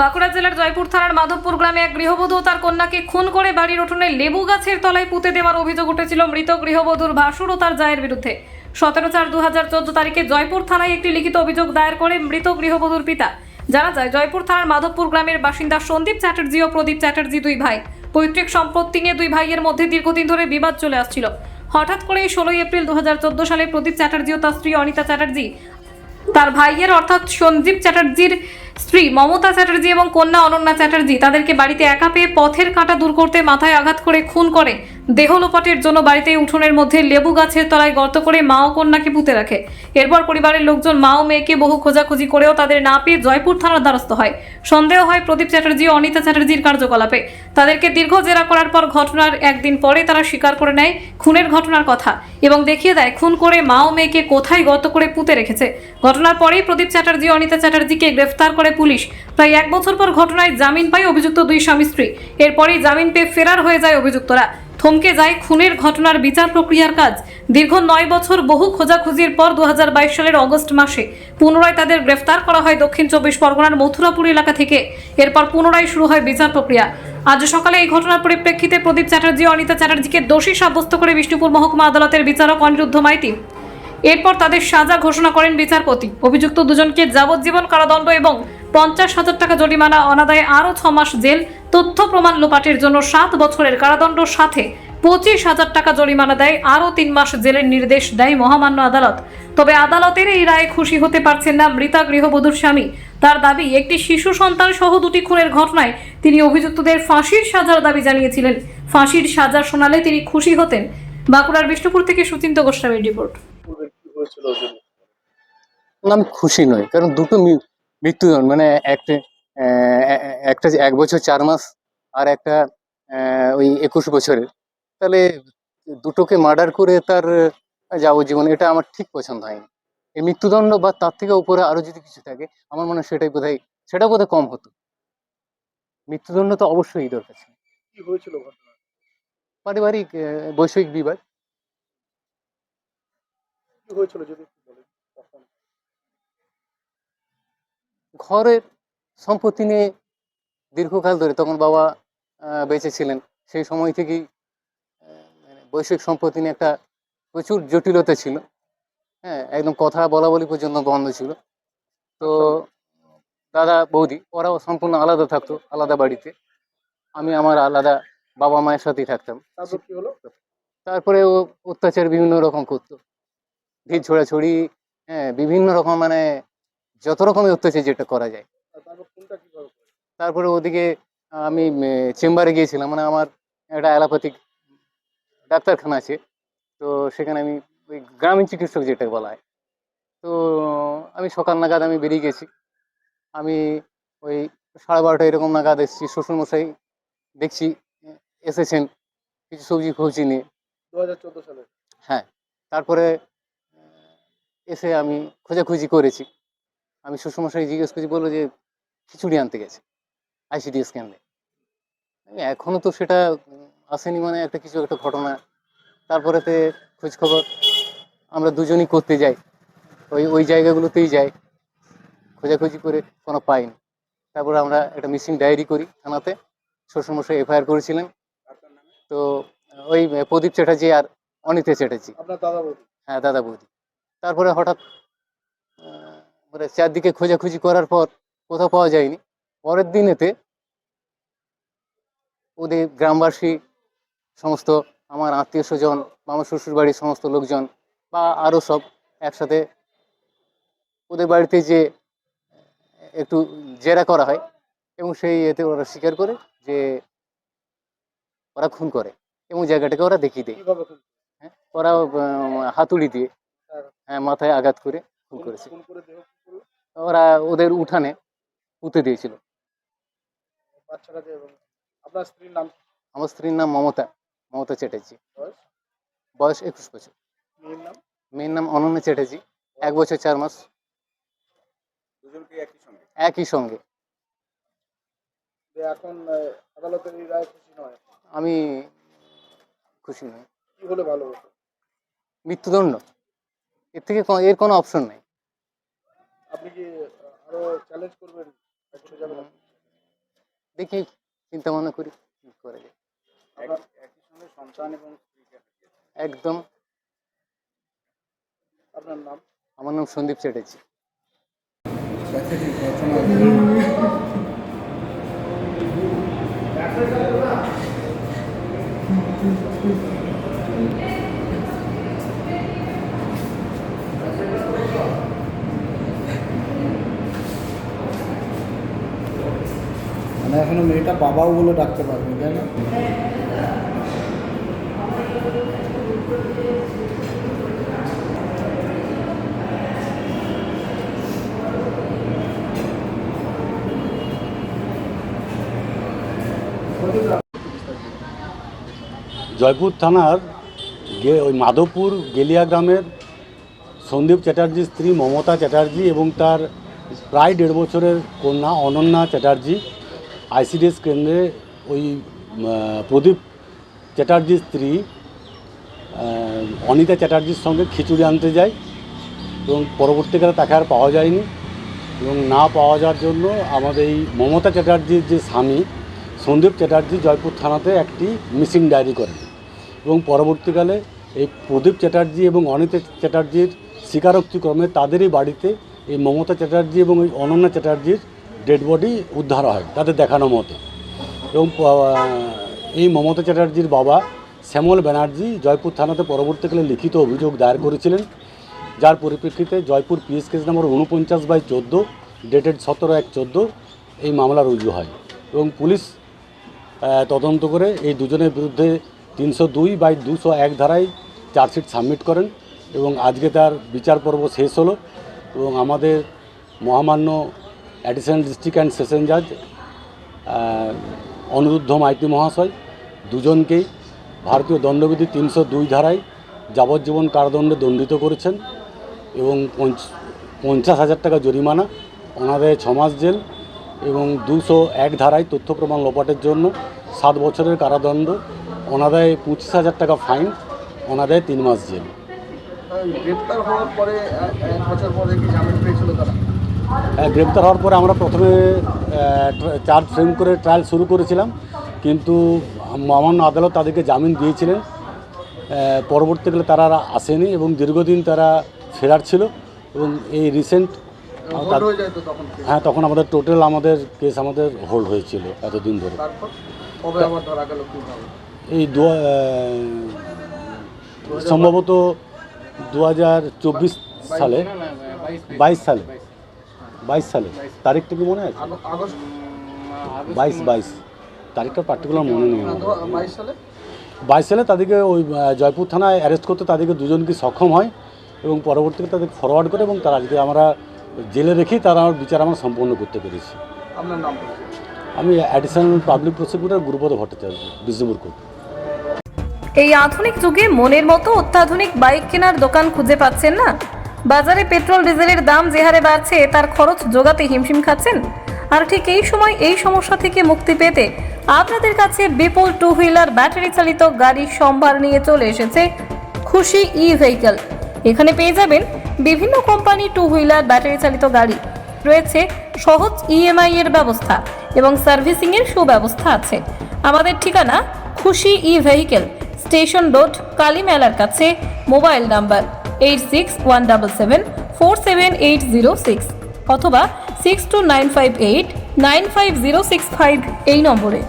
বাঁকুড়া জেলার জয়পুর থানার মাধবপুর গ্রামে এক গৃহবধূ তার কন্যাকে খুন করে বাড়ির উঠোনে লেবু গাছের তলায় পুঁতে দেওয়ার অভিযোগ উঠেছিল মৃত গৃহবধূর ভাসুর ও তার জায়ের বিরুদ্ধে। সতেরো চার দু হাজার চোদ্দ তারিখে জয়পুর থানায় একটি লিখিত অভিযোগ দায়ের করে মৃত গৃহবধূর পিতা। জানা যায়, জয়পুর থানার মাধবপুর গ্রামের বাসিন্দা সন্দীপ চ্যাটার্জি ও প্রদীপ চ্যাটার্জি দুই ভাই। পৈতৃক সম্পত্তি নিয়ে দুই ভাইয়ের মধ্যে দীর্ঘদিন ধরে বিবাদ চলে আসছিল। হঠাৎ করে ষোলোই এপ্রিল দু হাজার চোদ্দ সালে প্রদীপ চ্যাটার্জি ও তার স্ত্রী অনিতা চ্যাটার্জি, তার ভাইয়ের অর্থাৎ সঞ্জীব চ্যাটার্জির স্ত্রী মমতা চ্যাটার্জি এবং কন্যা অনন্যা চ্যাটার্জি তাদেরকে বাড়িতে একা পেয়ে পথের কাঁটা দূর করতে মাথায় আঘাত করে খুন করে। দেহ লোপাটের জন্য বাড়িতে উঠোনের মধ্যে লেবু গাছের তলায় গর্ত করে মা ও কন্যাকে পুঁতে রাখে। এরপর পরিবারের লোকজন মা ও মেয়েকে বহু খোঁজাখুঁজি করেও তাদের না পেয়ে জয়পুর থানার দ্বারস্থ হয়। সন্দেহ হয় প্রদীপ চ্যাটার্জি ও অনিতা চ্যাটার্জির কার্যকলাপে। তাদেরকে দীর্ঘ জেরা করার পর ঘটনার একদিন পরে তারা স্বীকার করে নেয় খুনের ঘটনার কথা এবং দেখিয়ে দেয় খুন করে মা ও মেয়েকে কোথায় গর্ত করে পুঁতে রেখেছে। ঘটনার পরেই প্রদীপ চ্যাটার্জি অনিতা চ্যাটার্জিকে গ্রেফতার করে পুলিশ। প্রায় এক বছর পর ঘটনায় জামিন পায় অভিযুক্ত দুই স্বামী স্ত্রী। এরপরেই জামিন পেয়ে ফেরার হয়ে যায় অভিযুক্তরা। থমকে যায় খুনের ঘটনার বিচার প্রক্রিয়ার কাজ। দীর্ঘ নয় বছর বহু খোঁজাখুঁজির পর দু সালের অগস্ট মাসে পুনরায় তাদের গ্রেফতার করা হয় দক্ষিণ চব্বিশ পরগনার মথুরাপুর এলাকা থেকে। এরপর পুনরায় শুরু হয় বিচার প্রক্রিয়া। আজ সকালে এই ঘটনার পরিপ্রেক্ষিতে প্রদীপ চ্যাটার্জি অনিতা চ্যাটার্জিকে দোষী সাব্যস্ত করে বিষ্ণুপুর মহকুমা আদালতের বিচারক অনিরুদ্ধ মাইতি এরপর তাদের সাজা ঘোষণা করেন বিচারপতি। অভিযুক্ত দুজনকে যাবজ্জীবন কারাদণ্ড এবং পঞ্চাশ হাজার টাকা জরিমানা, অনাদায়ে আরও ছ মাস জেল, তথ্য প্রমাণ লোপাটের জন্য সাত বছরের কারাদণ্ড, সাথে পঁচিশ হাজার টাকা জরিমানা দেয়, আরও তিন মাস জেলের নির্দেশ দেয় মহামান্য আদালত। তবে আদালতের এই রায়ে খুশি হতে পারছেন না মৃতা গৃহবধূর স্বামী। তার দাবি, একটি শিশু সন্তান সহ দুটি খুনের ঘটনায় তিনি অভিযুক্তদের ফাঁসির সাজার দাবি জানিয়েছিলেন। ফাঁসির সাজা শোনালে তিনি খুশি হতেন। বাঁকুড়ার বিষ্ণুপুর থেকে সুচিন্ত গোস্বামীর রিপোর্ট। হয়েছিল ওই জন্য? আমি খুশি নই কারণ দুটো মৃত্যুদণ্ড মানে একটা একটা এক বছর চার মাস আর একটা ওই একুশ বছরের। তাহলে দুটোকে মার্ডার করে তার যাবজ্জীবন এটা আমার ঠিক পছন্দ হয়নি। এই মৃত্যুদণ্ড বা তার থেকে উপরে আরও যদি কিছু থাকে আমার মনে হয় সেটাই বোধহয় সেটা বোধহয় কম হতো। মৃত্যুদণ্ড তো অবশ্যই দরকার ছিল। কি হয়েছিল ঘটনা পারিবারিক বৈষয়িক বিবাদ। হয়েছিল যদি ঘরের সম্পত্তি নিয়ে দীর্ঘকাল ধরে তখন বাবা বেঁচে ছিলেন। সেই সময় থেকেই মানে সম্পত্তি নিয়ে একটা প্রচুর জটিলতা ছিল। হ্যাঁ একদম কথা বলা বলি পর্যন্ত বন্ধ ছিল। তো দাদা বৌদি ওরাও সম্পূর্ণ আলাদা থাকতো আলাদা বাড়িতে। আমি আমার আলাদা বাবা মায়ের সাথেই থাকতাম। তারপর কি হলো? তারপরে ও অত্যাচার বিভিন্ন রকম করতো। ভিড় ছোড়াছড়ি হ্যাঁ বিভিন্ন রকম মানে যত রকমের অত্যাচার যেটা করা যায়। তারপর ওদিকে আমি চেম্বারে গিয়েছিলাম মানে আমার একটা অ্যালোপ্যাথিক ডাক্তারখানা আছে। তো সেখানে আমি ওই গ্রামীণ চিকিৎসক যেটা বলা হয়। তো আমি সকাল নাগাদ আমি বেরিয়ে গেছি। আমি ওই সাড়ে বারোটা এরকম নাগাদ এসেছি শ্বশুরমশাই দেখছি এসেছেন কিছু সবজি ফবজি নিয়ে। দু হাজার চোদ্দ সালে? হ্যাঁ তারপরে এসে আমি খোঁজাখুঁজি করেছি। আমি শ্বশুরমশাই জিজ্ঞেস করছি বলল যে খিচুড়ি আনতে গেছে? আইসিডি স্ক্যানে এখনও তো সেটা আসেনি মানে একটা কিছু একটা ঘটনা। তারপরেতে খোঁজ খবর আমরা দুজনই করতে যাই। ওই ওই জায়গাগুলোতেই যাই। খোঁজাখুঁজি করে কোনো পাইনি। তারপরে আমরা একটা মিসিং ডায়েরি করি থানাতে। শ্বশুরমশাই এফআইআর করেছিলেন। তো ওই প্রদীপ চ্যাটার্জি আর অনিতা চ্যাটার্জি। আপনার দাদা বৌদি? হ্যাঁ দাদা বৌদি। তারপরে হঠাৎ মানে চারদিকে খোঁজাখুঁজি করার পর কোথাও পাওয়া যায়নি। পরের দিনেতে ওদের গ্রামবাসী সমস্ত আমার আত্মীয় স্বজন বা আমার শ্বশুর বাড়ির সমস্ত লোকজন বা আরও সব একসাথে ওদের বাড়িতে যে একটু জেরা করা হয় এবং সেই এতে ওরা স্বীকার করে যে ওরা খুন করে এবং জায়গাটাকে ওরা দেখিয়ে দেয়। হ্যাঁ ওরা হাতুড়ি দিয়ে। হ্যাঁ মাথায় আঘাত করে খুন করেছে? ওরা ওদের উঠানে পুঁতে দিয়েছিল। আপনার স্ত্রীর নাম আমার স্ত্রীর নাম মমতা মমতা চ্যাটার্জি। বয়স? একুশ বছর। মেয়ের নাম? অনন্যা চ্যাটার্জি। এক বছর চার মাস। একই সঙ্গে? একই সঙ্গে। এখন আদালতের এই রায় খুশি নয়? আমি খুশি নই। কি হলে ভালো হতো? মৃত্যুদণ্ড। এর থেকে এর কোনো অপশন নেই। আপনি কি আরও চ্যালেঞ্জ করবেন? দেখি চিন্তা ভাবনা করি কি করা যায়। একই সঙ্গে সন্তান এবং একদম। আপনার নাম? আমার নাম সন্দীপ চ্যাটার্জি। মানে এখনও মেয়েটা বাবাও বলে ডাকতে পারবে, তাই না? জয়পুর থানার গে ওই মাধবপুর গেলিয়া গ্রামের সন্দীপ চ্যাটার্জির স্ত্রী মমতা চ্যাটার্জি এবং তার প্রায় দেড় বছরের কন্যা অনন্যা চ্যাটার্জি আইসিডিএস কেন্দ্রে ওই প্রদীপ চ্যাটার্জির স্ত্রী অনিতা চ্যাটার্জির সঙ্গে খিচুড়ি আনতে যায় এবং পরবর্তীকালে তাকে আর পাওয়া যায়নি এবং না পাওয়া যাওয়ার জন্য আমাদের এই মমতা চ্যাটার্জির যে স্বামী, সন্দীপ চ্যাটার্জি জয়পুর থানাতে একটি মিসিং ডায়েরি করেন এবং পরবর্তীকালে এই প্রদীপ চ্যাটার্জি এবং অনিতা চ্যাটার্জির স্বীকারোক্তিক্রমে তাদেরই বাড়িতে এই মমতা চ্যাটার্জি এবং এই অনন্যা চ্যাটার্জির ডেড বডি উদ্ধার হয়, তাদের দেখানো মতে। এবং এই মমতা চ্যাটার্জির বাবা শ্যামল ব্যানার্জি জয়পুর থানাতে পরবর্তীকালে লিখিত অভিযোগ দায়ের করেছিলেন, যার পরিপ্রেক্ষিতে জয়পুর পিএস কেস নম্বর উনপঞ্চাশ বাই চোদ্দ, ডেটেড সতেরো এক চোদ্দ, এই মামলা রুজু হয়। এবং পুলিশ তদন্ত করে এই দুজনের বিরুদ্ধে তিনশো দুই বাই দুশো এক ধারায় চার্জশিট সাবমিট করেন এবং আজকে তার বিচার পর্ব শেষ হলো এবং আমাদের মহামান্য অ্যাডিশনাল ডিস্ট্রিক্ট অ্যান্ড সেশন জাজ অনিরুদ্ধ মাইতি মহাশয়, দুজনকেই ভারতীয় দণ্ডবিধি তিনশো দুই ধারায় যাবজ্জীবন কারাদণ্ডে দণ্ডিত করেছেন এবং পঞ্চাশ হাজার টাকা জরিমানা ওনাদের ছমাস জেল এবং দুশো এক ধারায় তথ্য প্রমাণ লোপাটের জন্য সাত বছরের কারাদণ্ড ওনাদের পঁচিশ হাজার টাকা ফাইন ওনাদের তিন মাস জেল। গ্রেপ্তার হওয়ার পরে, এক বছর পরে জামিন পেয়েছিল তারা? গ্রেপ্তার হওয়ার পরে আমরা প্রথমে চার্জ ফ্রেম করে ট্রায়াল শুরু করেছিলাম। কিন্তু মহামান্য আদালত তাদেরকে জামিন দিয়েছিলেন। পরবর্তীকালে তারা আসেনি এবং দীর্ঘদিন তারা ফেরার ছিল এবং এই রিসেন্ট হয়ে তখন আমাদের টোটাল আমাদের কেস আমাদের হোল্ড হয়েছিল এতদিন ধরে। এই দু সম্ভবত দু হাজার চব্বিশ সালে। বাইশ সালে। বাইশ সালে। তারিখটা কি মনে আছে? বাইশ বাইশ। তারিখটা পার্টিকুলার মনে নেই বাইশ সালে? বাইশ সালে তাদেরকে ওই জয়পুর থানায় অ্যারেস্ট করতে তাদেরকে দুজনকে সক্ষম হয় এবং পরবর্তীতে তাদের ফরওয়ার্ড করে এবং তারা আজকে আমরা জেলে রেখেই তারা আমার বিচার আমরা সম্পন্ন করতে পেরেছি। আমি additional public prosecutor Gurupada Bhattacharya Bishnupur court এই আধুনিক যুগে মনের মতো অত্যাধুনিক বাইক কেনার দোকান খুঁজে পাচ্ছেন না? বাজারে পেট্রোল, ডিজেলের দাম যে হারে বাড়ছে, তার খরচ যোগাতে হিমশিম খাচ্ছেন। আর ঠিক এই সময় এই সমস্যা থেকে মুক্তি পেতে আপনাদের কাছে বিপুল টু হুইলার ব্যাটারি চালিত গাড়ির সম্ভার নিয়ে চলে এসেছে খুশি ই ভেহিকল এখানে পেয়ে যাবেন বিভিন্ন কোম্পানি টু হুইলার ব্যাটারি চালিত গাড়ি। রয়েছে সহজ ইএমআই এর ব্যবস্থা এবং সার্ভিসিং এর সুব্যবস্থা আছে। আমাদের ঠিকানা Khushi E vehicle station road Kali মেলার কাছে, mobile number. Eight six one double seven four seven eight zero six অথবা six two nine five eight nine five zero six five এই নম্বরে।